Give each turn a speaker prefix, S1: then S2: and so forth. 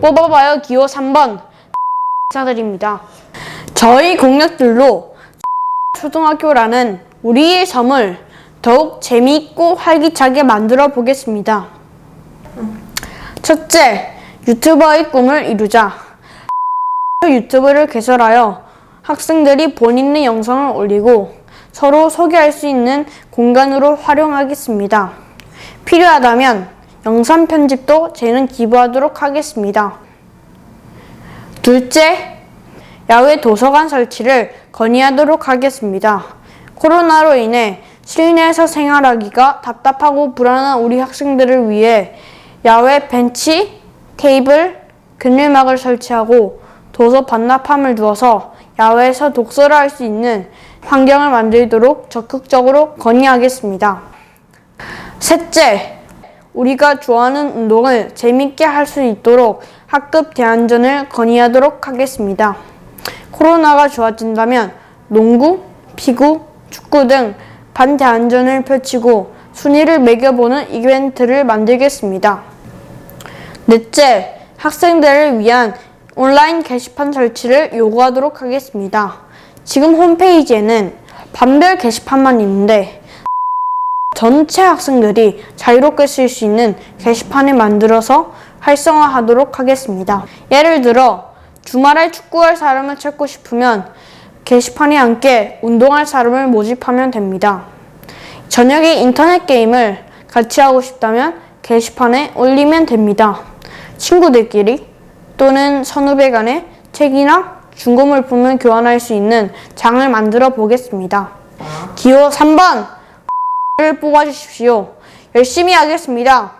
S1: 뽑아봐요 기호 3번 사드립니다. 저희 공약들로 초등학교라는 우리의 섬을 더욱 재미있고 활기차게 만들어 보겠습니다. 첫째, 유튜버의 꿈을 이루자. 유튜브를 개설하여 학생들이 본인의 영상을 올리고 서로 소개할 수 있는 공간으로 활용하겠습니다. 필요하다면 영상 편집도 재능 기부하도록 하겠습니다. 둘째, 야외 도서관 설치를 건의하도록 하겠습니다. 코로나로 인해 실내에서 생활하기가 답답하고 불안한 우리 학생들을 위해 야외 벤치, 테이블, 그늘막을 설치하고 도서 반납함을 두어서 야외에서 독서를 할 수 있는 환경을 만들도록 적극적으로 건의하겠습니다. 셋째, 우리가 좋아하는 운동을 재밌게 할 수 있도록 학급 대안전을 건의하도록 하겠습니다. 코로나가 좋아진다면 농구, 피구, 축구 등 반대안전을 펼치고 순위를 매겨보는 이벤트를 만들겠습니다. 넷째, 학생들을 위한 온라인 게시판 설치를 요구하도록 하겠습니다. 지금 홈페이지에는 반별 게시판만 있는데 전체 학생들이 자유롭게 쓸 수 있는 게시판을 만들어서 활성화하도록 하겠습니다. 예를 들어 주말에 축구할 사람을 찾고 싶으면 게시판에 함께 운동할 사람을 모집하면 됩니다. 저녁에 인터넷 게임을 같이 하고 싶다면 게시판에 올리면 됩니다. 친구들끼리 또는 선후배 간에 책이나 중고 물품을 교환할 수 있는 장을 만들어 보겠습니다. 기호 3번 를 뽑아주십시오. 열심히 하겠습니다.